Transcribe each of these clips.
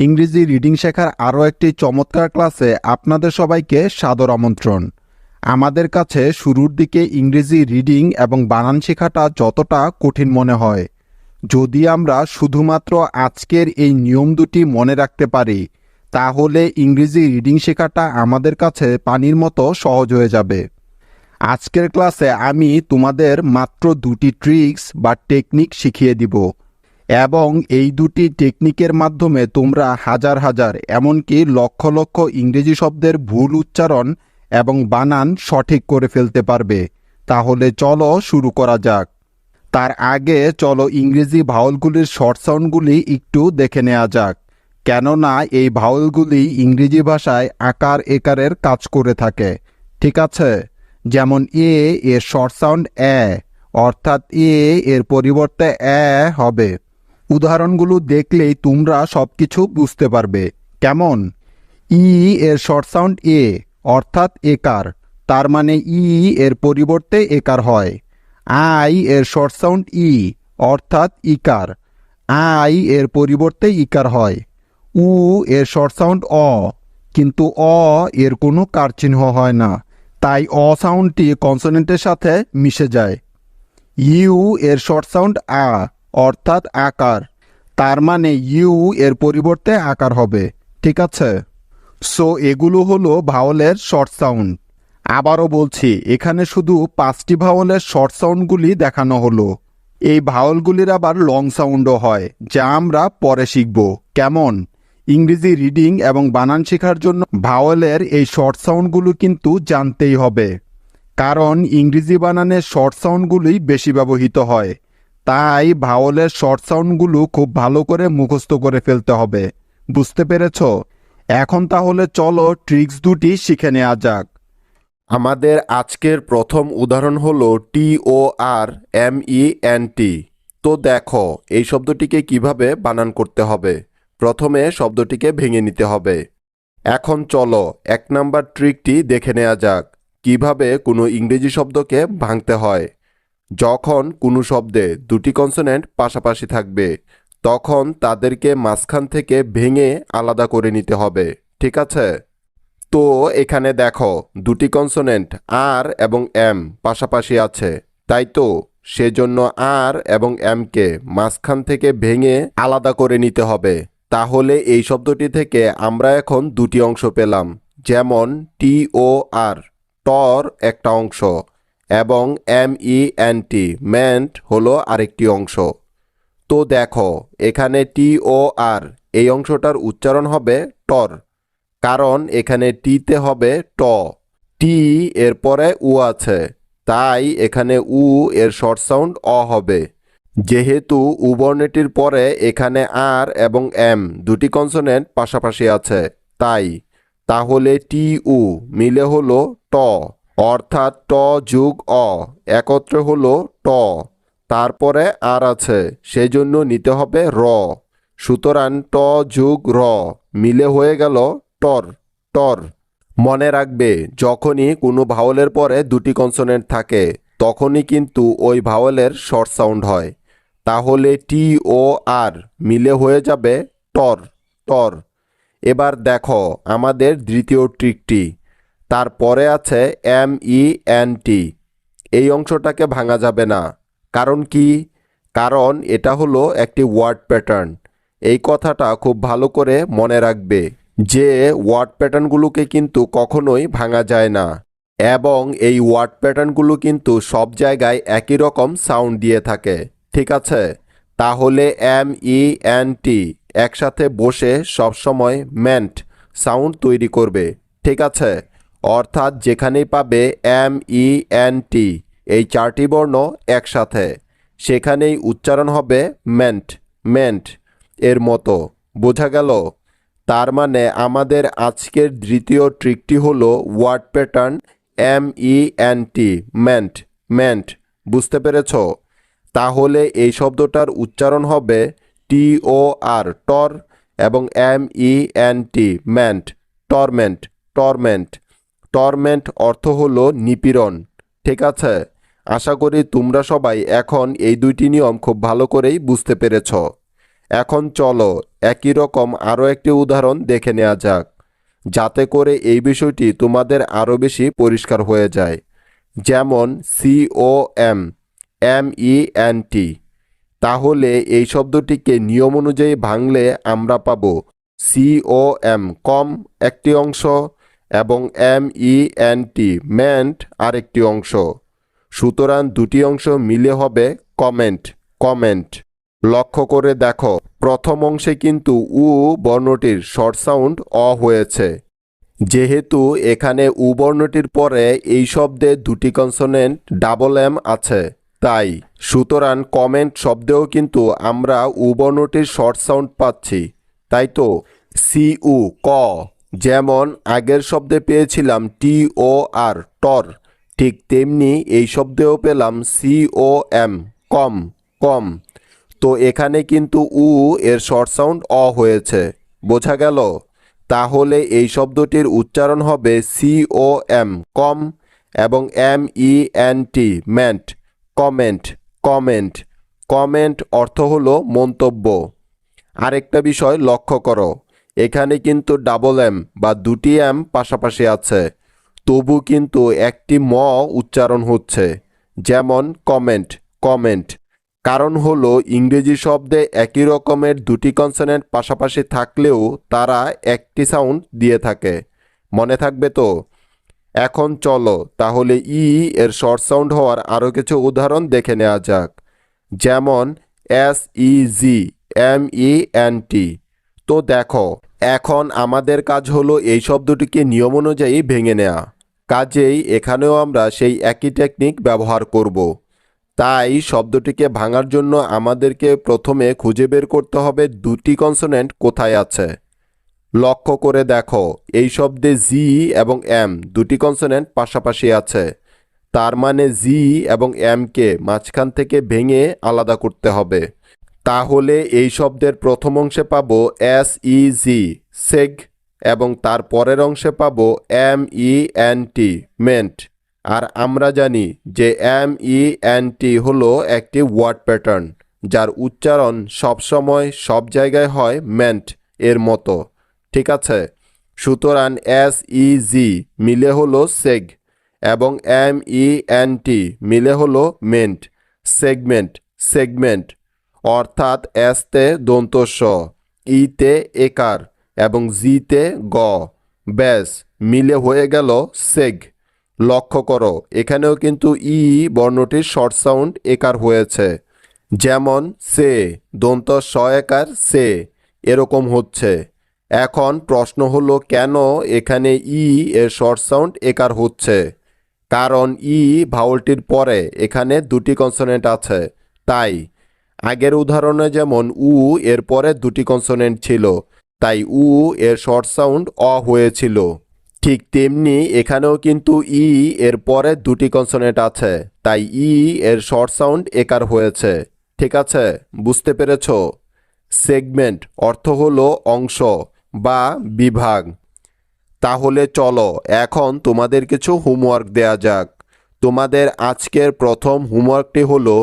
ইংরেজি রিডিং শেখার আরও একটি চমৎকার ক্লাসে আপনাদের সবাইকে সাদর আমন্ত্রণ। আমাদের কাছে শুরুর দিকে ইংরেজি রিডিং এবং বানান শেখাটা যতটা কঠিন মনে হয়। যদি আমরা শুধুমাত্র আজকের এই নিয়ম দুটি মনে রাখতে পারি, তাহলে ইংরেজি রিডিং শেখাটা আমাদের কাছে পানির মতো সহজ হয়ে যাবে। আজকের ক্লাসে আমি তোমাদের মাত্র দুটি ট্রিক্স বা টেকনিক শিখিয়ে দিব। এবং এই দুটি টেকনিকের মাধ্যমে তোমরা হাজার হাজার, এমনকি লক্ষ লক্ষ ইংরেজি শব্দের ভুল উচ্চারণ এবং বানান সঠিক করে ফেলতে পারবে। তাহলে চলো শুরু করা যাক। তার আগে চলো ইংরেজি ভাওয়ালগুলির শর্ট সাউন্ডগুলি একটু দেখে নেওয়া যাক। কেননা এই ভাওয়ালগুলি ইংরেজি ভাষায় আকার একারের কাজ করে থাকে। ঠিক আছে? যেমন এ এর শর্ট সাউন্ড এ, অর্থাৎ এ এর পরিবর্তে এ হবে। উদাহরণগুলো দেখলেই তোমরা সব কিছু বুঝতে পারবে। কেমন? ই এর শর্ট সাউন্ড এ, অর্থাৎ একার। তার মানে ই এর পরিবর্তে একার হয়। আই এর শর্ট সাউন্ড ই, অর্থাৎ ইকার। আই এর পরিবর্তে ইকার হয়। উ এর শর্ট সাউন্ড অ, কিন্তু অ এর কোনো কার চিহ্ন হয় না। তাই অ সাউন্ডটি কনসোনেন্টের সাথে মিশে যায়। ইউ এর শর্ট সাউন্ড আ অর্থাৎ আকার। তার মানে ইউ এর পরিবর্তে আকার হবে, ঠিক আছে? সো, এগুলো হলো ভাওলের শর্ট সাউন্ড। আবারও বলছি, এখানে শুধু পাঁচটি ভাওয়ালের শর্ট সাউন্ডগুলি দেখানো হলো। এই ভাওলগুলির আবার লং সাউন্ডও হয়, যা আমরা পরে শিখব। কেমন? ইংরেজি রিডিং এবং বানান শেখার জন্য ভাওয়ালের এই শর্ট সাউন্ডগুলো কিন্তু জানতেই হবে। কারণ ইংরেজি বানানের শর্ট সাউন্ডগুলি বেশি ব্যবহৃত হয়। তাই ভাওলের শর্ট সাউন্ডগুলো খুব ভালো করে মুখস্থ করে ফেলতে হবে। বুঝতে পেরেছ? এখন তাহলে চলো ট্রিক্স দুটি শিখে নেওয়া যাক। আমাদের আজকের প্রথম উদাহরণ হলো টি ও আর এম ই এন টি তো দেখো, এই শব্দটিকে কীভাবে বানান করতে হবে? প্রথমে শব্দটিকে ভেঙে নিতে হবে। এখন চলো এক নাম্বার ট্রিকটি দেখে নেওয়া যাক। কীভাবে কোনো ইংরেজি শব্দকে ভাঙতে হয়? যখন কোনো শব্দে দুটি কনসোনেন্ট পাশাপাশি থাকবে, তখন তাদেরকে মাঝখান থেকে ভেঙে আলাদা করে নিতে হবে, ঠিক আছে? তো এখানে দেখো, দুটি কনসোনেন্ট আর এবং এম পাশাপাশি আছে, তাই তো? সেজন্য আর এবং এমকে মাঝখান থেকে ভেঙে আলাদা করে নিতে হবে। তাহলে এই শব্দটি থেকে আমরা এখন দুটি অংশ পেলাম, যেমন টি ও আর টর একটা অংশ। এবং M E N T ment হলো আরেকটি অংশ। তো দেখো, এখানে টি ও আর এই অংশটার উচ্চারণ হবে টর কারণ এখানে টিতে হবে ট। টি এর পরে উ আছে, তাই এখানে উ এর শর্ট সাউন্ড অ হবে। যেহেতু উ বর্ণটির পরে এখানে আর এবং এম দুটি কনসোনেন্ট পাশাপাশি আছে, তাই। তাহলে টি উ মিলে হলো ট। অর্থাৎ ট যুগ অ, একত্রে হলো ট, তারপরে আর আছে সেই জন্য নিতে হবে র। সুতরাং ট যুগ র, মিলে হয়ে গেল টর টর। মনে রাখবে, যখনই কোনো ভাওয়ালের পরে দুটি কনসোনেন্ট থাকে, তখনই কিন্তু ওই ভাওয়ালের শর্ট সাউন্ড হয়। তাহলে টি ও আর মিলে হয়ে যাবে টর টর। এবার দেখো, আমাদের দ্বিতীয় ট্রিকটি তারপরে আছে এম ই এন টি। এই অংশটাকে ভাঙা যাবে না। কারণ কি? কারণ এটা হলো একটি ওয়ার্ড প্যাটার্ন। এই কথাটা খুব ভালো করে মনে রাখবে যে ওয়ার্ড প্যাটার্নগুলোকে কিন্তু কখনোই ভাঙা যায় না। এবং এই ওয়ার্ড প্যাটার্নগুলো কিন্তু সব জায়গায় একই রকম সাউন্ড দিয়ে থাকে। ঠিক আছে? তাহলে এম ই এন টি একসাথে বসে সবসময় মেন্ট সাউন্ড তৈরি করবে। ঠিক আছে? অর্থাৎ যেখানেই পাবে এম, ই, এন, টি, এই চারটি বর্ণ একসাথে। সেখানেই উচ্চারণ হবে মেন্ট মেন্ট এর মতো। বোঝা গেল? তার মানে আমাদের আজকের দ্বিতীয় ট্রিকটি হলো word pattern M, E, N, T ment ment বুঝতে পেরেছ? তাহলে এই শব্দটার উচ্চারণ হবে টি, ও, আর, টর এবং M, E, N, T ment torment torment torment অর্থ হলো নিপীড়ন। ঠিক আছে? আশা করি তোমরা সবাই এখন এই দুইটি নিয়ম খুব ভালো করেই বুঝতে পেরেছ। এখন চলো, একই রকম আরও একটি উদাহরণ দেখে নেওয়া যাক, যাতে করে এই বিষয়টি তোমাদের আরও বেশি পরিষ্কার হয়ে যায়। যেমন C O M M E N T তাহলে এই শব্দটিকে নিয়ম অনুযায়ী ভাঙলে আমরা পাব সিও এম কম একটি অংশ এবং M E N T ment আরেকটি অংশ। সুতরাং দুটি অংশ মিলে হবে কমেন্ট কমেন্ট লক্ষ্য করে দেখো, প্রথম অংশে কিন্তু উ বর্ণটির শর্ট সাউন্ড অ হয়েছে। যেহেতু এখানে উ বর্ণটির পরে এই শব্দে দুটি কনসোনেন্ট ডাবল এম আছে, তাই। সুতরাং কমেন্ট শব্দেও কিন্তু আমরা উ বর্ণটির শর্ট সাউন্ড পাচ্ছি। তাই তো? সি উ ক যেমন আগের শব্দে পেয়েছিলাম টি ও আর টর ঠিক তেমনি এই শব্দেও পেলাম সি ও এম, কম কম। তো এখানে কিন্তু উ এর শর্ট সাউন্ড অ হয়েছে, বোঝা গেল? তাহলে এই শব্দটির উচ্চারণ হবে সি ও এম, কম, এবং M E N T ment comment comment comment অর্থ হলো মন্তব্য। আরেকটা বিষয় লক্ষ্য করো। এখানে কিন্তু ডাবল এম বা দুটি এম পাশাপাশি আছে। তবু কিন্তু একটি ম উচ্চারণ হচ্ছে, যেমন কমেন্ট কমেন্ট কারণ হলো, ইংরেজি শব্দে একই রকমের দুটি কনসোনেন্ট পাশাপাশি থাকলেও তারা একটি সাউন্ড দিয়ে থাকে। মনে থাকবে তো? এখন চলো, তাহলে ই এর শর্ট সাউন্ড হওয়ার আরও কিছু উদাহরণ দেখে নেওয়া যাক। যেমন S E G M E N T তো দেখো, এখন আমাদের কাজ হলো এই শব্দটিকে নিয়ম অনুযায়ী ভেঙে নেওয়া কাজেই এখানেও আমরা সেই একই টেকনিক ব্যবহার করব। তাই শব্দটিকে ভাঙার জন্য আমাদেরকে প্রথমে খুঁজে বের করতে হবে দুটি কনসোনেন্ট কোথায় আছে। লক্ষ্য করে দেখো, এই শব্দে জি এবং এম দুটি কনসোনেন্ট পাশাপাশি আছে। তার মানে জি এবং এমকে মাঝখান থেকে ভেঙে আলাদা করতে হবে। তাহলে এই শব্দের প্রথম অংশে পাব এস ই জি সেগ এবং তার পরের অংশে পাবো M E N T ment আর আমরা জানি যে এম ই এন টি হলো একটি ওয়ার্ড প্যাটার্ন, যার উচ্চারণ সবসময় সব জায়গায় হয় মেন্ট এর মতো। ঠিক আছে? সুতরাং এস ই জি মিলে হলো সেগ এবং এম ই এন টি মিলে হলো মেন্ট সেগমেন্ট সেগমেন্ট অর্থাৎ এসতে দন্তস্ব ইতে একার এবং জিতে গ। ব্যাস, মিলে হয়ে গেল সেগ। লক্ষ্য করো, এখানেও কিন্তু ই বর্ণটির শর্ট সাউন্ড একার হয়েছে। যেমন, সে দন্ত স একার সে, এরকম হচ্ছে। এখন প্রশ্ন হলো, কেন এখানে ই এর শর্ট সাউন্ড একার হচ্ছে? কারণ ই ভাওলটির পরে এখানে দুটি কনসোনেন্ট আছে। তাই আগের উদাহরণে যেমন উ এর পরে দুটি কনসোনেন্ট ছিল, তাই উ এর শর্ট সাউন্ড অ হয়েছিল। ঠিক তেমনি এখানেও কিন্তু ই এর পরে দুটি কনসোনেন্ট আছে, তাই ই এর শর্ট সাউন্ড একার হয়েছে। ঠিক আছে? বুঝতে পেরেছ? সেগমেন্ট অর্থ হলো অংশ বা বিভাগ। তাহলে চলো, এখন তোমাদের কিছু হোমওয়ার্ক দেয়া যাক। তোমাদের আজকের প্রথম হোমওয়ার্কটি হলো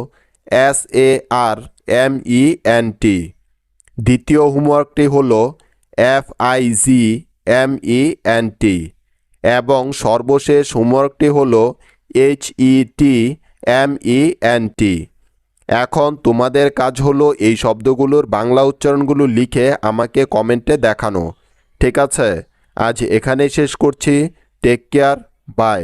S A R M E N T দ্বিতীয় হোমওয়ার্কটি হল F I G M E N T এবং সর্বশেষ হোমওয়ার্কটি হল H E T M E N T এখন তোমাদের কাজ হলো এই শব্দগুলোর বাংলা উচ্চারণগুলো লিখে আমাকে কমেন্টে দেখানো। ঠিক আছে? আজ এখানেই শেষ করছি। Take care bye